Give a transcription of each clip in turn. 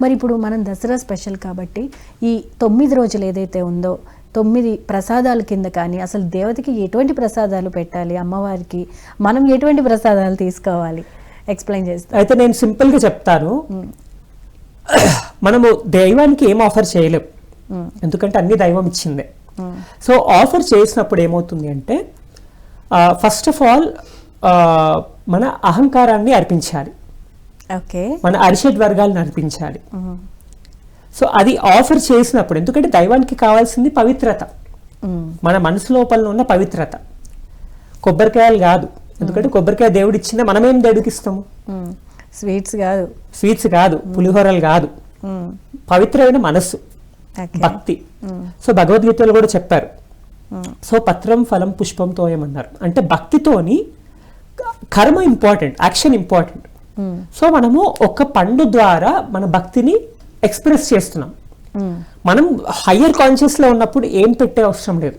మరి ఇప్పుడు మనం దసరా స్పెషల్ కాబట్టి ఈ తొమ్మిది రోజులు ఏదైతే ఉందో తొమ్మిది ప్రసాదాల కింద కానీ అసలు దేవతకి ఎటువంటి ప్రసాదాలు పెట్టాలి అమ్మవారికి మనం ఎటువంటి ప్రసాదాలు తీసుకోవాలి? ఎక్స్ప్లెయిన్ చేస్తాం అయితే నేను సింపుల్గా చెప్తాను. మనము దైవానికి ఏం ఆఫర్ చేయలేం. ఎందుకంటే అన్ని దైవం ఇచ్చిందే. సో ఆఫర్ చేసినప్పుడు ఏమవుతుంది అంటే ఫస్ట్ ఆఫ్ ఆల్ మన అహంకారాన్ని అర్పించాలి. మన అరిషడ్ వర్గాలను అర్పించాలి సో అది ఆఫర్ చేసినప్పుడు ఎందుకంటే దైవానికి కావాల్సింది పవిత్రత. మన మనసు లోపల ఉన్న పవిత్రత. కొబ్బరికాయలు కాదు. ఎందుకంటే కొబ్బరికాయ దేవుడు ఇచ్చిందే మనమేం దేవుడికి ఇస్తాము స్వీట్స్ కాదు. స్వీట్స్ కాదు. పులిహోరలు కాదు. పవిత్రమైన మనస్సు. భక్తి. సో భగవద్గీతలో కూడా చెప్పారు. సో పత్రం ఫలం పుష్పంతో ఏమన్నారు అంటే భక్తితోని కర్మ ఇంపార్టెంట్ యాక్షన్ ఇంపార్టెంట్ సో మనము ఒక పండు ద్వారా మన భక్తిని ఎక్స్ప్రెస్ చేస్తున్నాం. మనం హయ్యర్ కాన్షియస్లో ఉన్నప్పుడు ఏం పెట్టే అవసరం లేదు.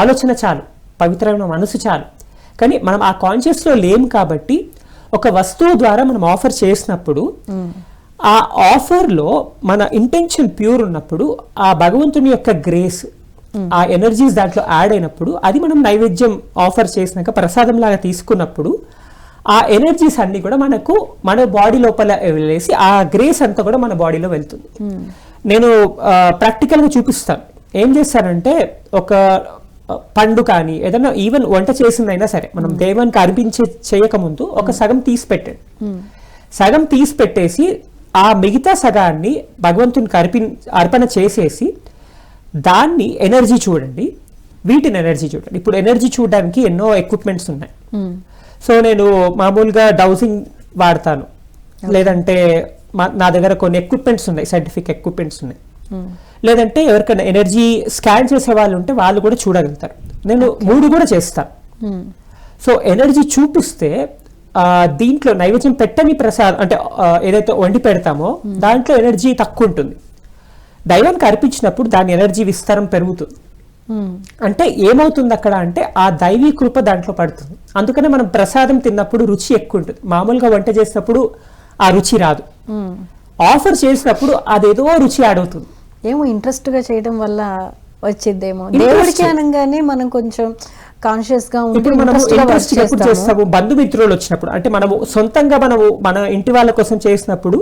ఆలోచన చాలు పవిత్రమైన మనసు చాలు. కానీ మనం ఆ కాన్షియస్లో లేం కాబట్టి ఒక వస్తువు ద్వారా మనం ఆఫర్ చేసినప్పుడు ఆ ఆఫర్లో మన ఇంటెన్షన్ ప్యూర్ ఉన్నప్పుడు ఆ భగవంతుని యొక్క గ్రేస్ ఆ ఎనర్జీస్ దాంట్లో యాడ్ అయినప్పుడు అది మనం నైవేద్యం ఆఫర్ చేసినాక ప్రసాదం లాగా తీసుకున్నప్పుడు ఆ ఎనర్జీస్ అన్ని కూడా మనకు మన బాడీ లోపల వెళ్ళేసి ఆ గ్రేస్ అంతా కూడా మన బాడీలో వెళ్తుంది. నేను ప్రాక్టికల్గా చూపిస్తాను. ఏం చేస్తానంటే ఒక పండు కానీ ఏదైనా ఈవెన్ వంట చేసిందైనా సరే మనం దేవునికి అర్పించే చేయకముందు ఒక సగం తీసి పెట్టండి. సగం తీసి పెట్టేసి ఆ మిగతా సగాన్ని భగవంతునికి అర్పి అర్పణ చేసేసి దాన్ని ఎనర్జీ చూడండి. వీటిని ఎనర్జీ చూడండి. ఇప్పుడు ఎనర్జీ చూడడానికి ఎన్నో ఎక్విప్మెంట్స్ ఉన్నాయి. సో నేను మామూలుగా డౌసింగ్ వాడతాను. లేదంటే మా- నా దగ్గర కొన్ని ఎక్విప్మెంట్స్ ఉన్నాయి సైంటిఫిక్ ఎక్విప్మెంట్స్ ఉన్నాయి. లేదంటే ఎవరికైనా ఎనర్జీ స్కాన్ చేసే వాళ్ళు ఉంటే వాళ్ళు కూడా చూడగలుగుతారు. నేను మూడు కూడా చేస్తాను మ్మ్. సో ఎనర్జీ చూపిస్తే దీంట్లో నైవేద్యం పెట్టని ప్రసాదం అంటే ఏదైతే వండి పెడతామో దాంట్లో ఎనర్జీ తక్కువ ఉంటుంది. దైవానికి అర్పించినప్పుడు దాని ఎనర్జీ విస్తారం పెరుగుతుంది. అంటే ఏమవుతుంది అక్కడ అంటే ఆ దైవీ కృప దాంట్లో పడుతుంది. అందుకనే మనం ప్రసాదం తిన్నప్పుడు రుచి ఎక్కువ ఉంటుంది మామూలుగా వంట చేసినప్పుడు ఆ రుచి రాదు. ఆఫర్ చేసినప్పుడు అదేదో రుచి యాడ్ అవుతుంది. ఏమో ఇంట్రెస్ట్గా చేయడం వల్ల వచ్చిద్దేమో. దేవుడికి అనగానే మనం కొంచెం కాన్షియస్గా ఉండి ఇప్పుడు మనము ఇంట్రెస్ట్ ఎప్పుడు చేస్తాము. బంధుమిత్రులు వచ్చినప్పుడు. అంటే మనము సొంతంగా మనము మన ఇంటి వాళ్ళ కోసం చేసినప్పుడు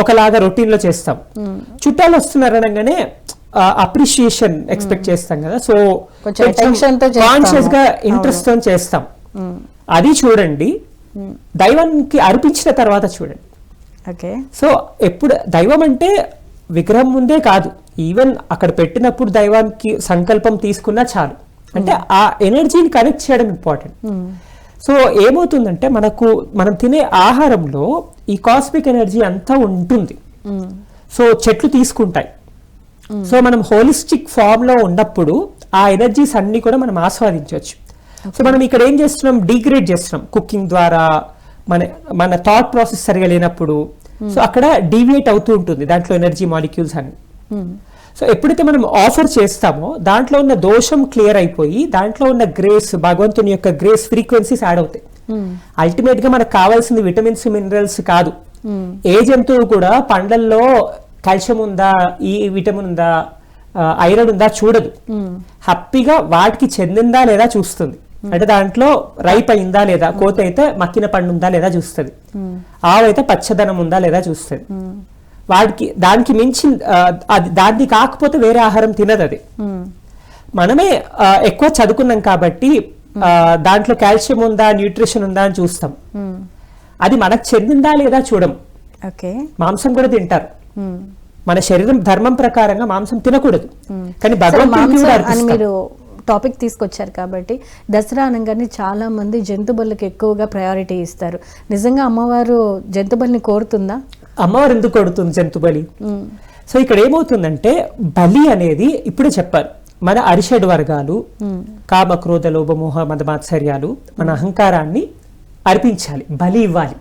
ఒకలాగా రొటీన్లో చేస్తాం చుట్టాలు వస్తున్నారు అనగానే అప్రిషియేషన్ ఎక్స్పెక్ట్ చేస్తాం కదా. సో కొంచెం. కాన్షియస్గా ఇంట్రెస్ట్తో చేస్తాం. అది చూడండి. దైవానికి అర్పించిన తర్వాత చూడండి. ఓకే. సో ఎప్పుడు దైవం అంటే విగ్రహం ముందే కాదు. ఈవెన్ అక్కడ పెట్టినప్పుడు దైవానికి సంకల్పం తీసుకున్నా చాలు. అంటే ఆ ఎనర్జీని కనెక్ట్ చేయడం ఇంపార్టెంట్. సో ఏమవుతుందంటే మనకు మనం తినే ఆహారంలో ఈ కాస్మిక్ ఎనర్జీ అంతా ఉంటుంది. సో చెట్లు తీసుకుంటాయి. సో మనం హోలిస్టిక్ ఫామ్లో ఉన్నప్పుడు ఆ ఎనర్జీస్ అన్ని కూడా మనం ఆస్వాదించవచ్చు. సో మనం ఇక్కడ ఏం చేస్తున్నాం? డిగ్రేడ్ చేస్తున్నాం. కుకింగ్ ద్వారా మన మన థాట్ ప్రాసెస్ సరిగా లేనప్పుడు. సో అక్కడ డీవియేట్ అవుతూ ఉంటుంది. దాంట్లో ఎనర్జీ మాలిక్యూల్స్ అన్ని సో ఎప్పుడైతే మనం ఆఫర్ చేస్తామో దాంట్లో ఉన్న దోషం క్లియర్ అయిపోయి దాంట్లో ఉన్న గ్రేస్ భగవంతుని యొక్క గ్రేస్ ఫ్రీక్వెన్సీస్ యాడ్ అవుతాయి. అల్టిమేట్గా మనకు కావాల్సింది విటమిన్స్ మినరల్స్ కాదు. ఏ జంతువు కూడా పండ్లల్లో కాల్షియం ఉందా ఈ విటమిన్ ఉందా ఐరన్ ఉందా చూడదు. హ్యాపీగా వాటికి చెందిందా లేదా చూస్తుంది. అంటే దాంట్లో రైప్ అయిందా లేదా కోత అయితే మక్కిన పండు ఉందా లేదా చూస్తుంది. ఆవైతే పచ్చదనం ఉందా లేదా చూస్తుంది. వాడికి దానికి మించి అది దాన్ని కాకపోతే వేరే ఆహారం తినదు అది. మనమే ఆ, ఎక్కువ చదువుకున్నాం కాబట్టి దాంట్లో కాల్షియం ఉందా న్యూట్రిషన్ ఉందా అని చూస్తాం. అది మనకు చెందిందా లేదా చూడం. మాంసం కూడా తింటారు. మన శరీరం ధర్మం ప్రకారంగా మాంసం తినకూడదు. కానీ. మీరు టాపిక్ తీసుకొచ్చారు కాబట్టి దసరా అనగానే చాలా మంది జంతు బలులకు ఎక్కువగా ప్రయారిటీ ఇస్తారు. నిజంగా అమ్మవారు జంతు బలిని కోరుతుందా? అమ్మవారు ఎందుకు కొడుతుంది జంతు బలి? మ్మ్. సో ఇక్కడ ఏమవుతుందంటే బలి అనేది ఇప్పుడే చెప్పారు. మన అరిషడ్ వర్గాలు కామ క్రోధ లోభ మోహ మద మాత్సర్యాలు మన అహంకారాన్ని అర్పించాలి బలి ఇవ్వాలి.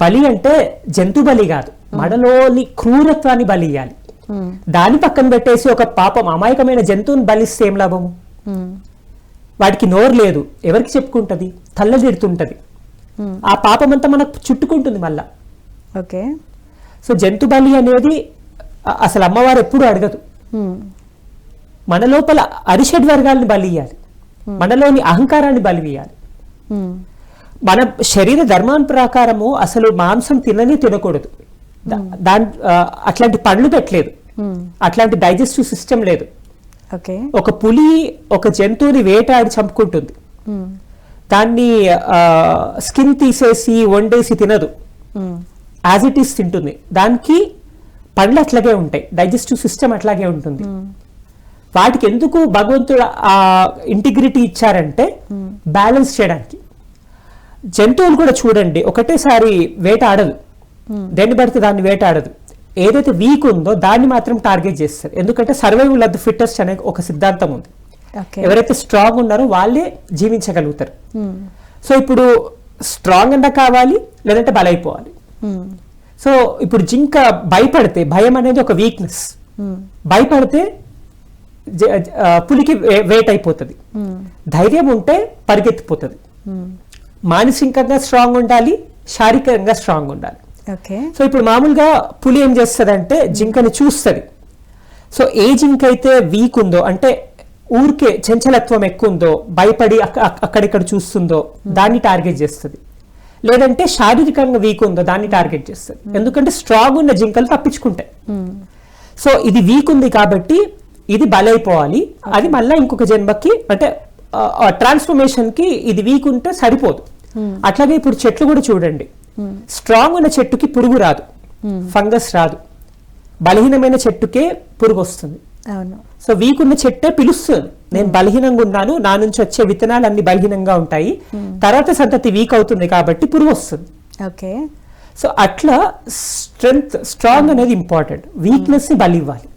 బలి అంటే జంతు బలి కాదు మనలోని క్రూరత్వాన్ని బలి ఇవ్వాలి. దాని పక్కన పెట్టేసి ఒక పాపం అమాయకమైన జంతువుని బలిస్తే ఏం లాభము వాడికి నోరు లేదు. ఎవరికి చెప్పుకుంటది? తల్లదిడుతుంటది. ఆ పాపం అంతా మనకు చుట్టుకుంటుంది మళ్ళా. ఓకే. సో జంతు బలి అనేది అసలు అమ్మవారు ఎప్పుడు అడగదు. మన లోపల అరిషడ్ వర్గాల్ని బలి ఇయ్యాలి. మనలోని అహంకారాన్ని బలి ఉమ్, మన శరీర ధర్మం ప్రకారము అసలు మాంసం తినని తినకూడదు. దాని అట్లాంటి పండ్లు పెట్టలేదు. అట్లాంటి డైజెస్టివ్ సిస్టమ్ లేదు. ఒక పులి ఒక జంతువుని వేటాడి చంపుకుంటుంది. దాన్ని స్కిన్ తీసేసి వండేసి తినదు. యాజ్ ఇట్ ఈస్ తింటుంది. దానికి పండ్లు అట్లాగే ఉంటాయి. డైజెస్టివ్ సిస్టమ్ అట్లాగే ఉంటుంది. వాటికి ఎందుకు భగవంతుడు ఆ ఇంటిగ్రిటీ ఇచ్చారంటే బ్యాలెన్స్ చేయడానికి. జంతువులు కూడా చూడండి ఒకటేసారి వేట ఆడదు దేన్ని పడితే దాన్ని వేట ఆడదు ఏదైతే వీక్ ఉందో దాన్ని మాత్రం టార్గెట్ చేస్తారు. ఎందుకంటే సర్వైవల్ ఆఫ్ ద ఫిట్టెస్ట్ అనే ఒక సిద్ధాంతం ఉంది. ఎవరైతే స్ట్రాంగ్ ఉన్నారో వాళ్ళే జీవించగలుగుతారు. సో ఇప్పుడు స్ట్రాంగ్ అన్నా కావాలి లేదంటే బలైపోవాలి. సో ఇప్పుడు జింక భయపడితే భయం అనేది ఒక వీక్నెస్ ఉమ్, భయపడితే పులికి వే- వేట్ అయిపోతుంది. ధైర్యం ఉంటే పరిగెత్తిపోతుంది. మానసికంగా స్ట్రాంగ్ ఉండాలి శారీరకంగా స్ట్రాంగ్ ఉండాలి. సో ఇప్పుడు మామూలుగా పులి ఏం చేస్తుందంటే జింకని చూస్తుంది. సో ఏ జింక అయితే వీక్ ఉందో అంటే ఊరికే చంచలత్వం ఎక్కువ ఉందో భయపడి అక్క- అక్క- అక్కడిక్కడ చూస్తుందో దాన్ని టార్గెట్ చేస్తుంది. లేదంటే శారీరకంగా వీక్ ఉందో దాన్ని టార్గెట్ చేస్తుంది. ఎందుకంటే స్ట్రాంగ్ ఉన్న జింకలు తప్పించుకుంటాయి. ఉమ్, సో ఇది వీక్ ఉంది కాబట్టి ఇది బలైపోవాలి. అది మళ్ళీ ఇంకొక జన్మకి అంటే ట్రాన్స్ఫర్మేషన్కి ఇది వీక్ ఉంటే సరిపోదు. అట్లాగే ఇప్పుడు చెట్లు కూడా చూడండి. స్ట్రాంగ్ ఉన్న చెట్టుకి పురుగు రాదు. ఫంగస్ రాదు. బలహీనమైన చెట్టుకే పురుగు వస్తుంది. అవును. సో వీక్ ఉన్న చెట్టే పిలుస్తుంది. నేను బలహీనంగా ఉన్నాను నా నుంచి వచ్చే విత్తనాలు అన్ని బలహీనంగా ఉంటాయి. తర్వాత సంతతి వీక్ అవుతుంది కాబట్టి పురుగు వస్తుంది. ఓకే సో అట్లా స్ట్రెంగ్త్ స్ట్రాంగ్ అనేది ఇంపార్టెంట్ వీక్నెస్ని బలి ఇవ్వాలి.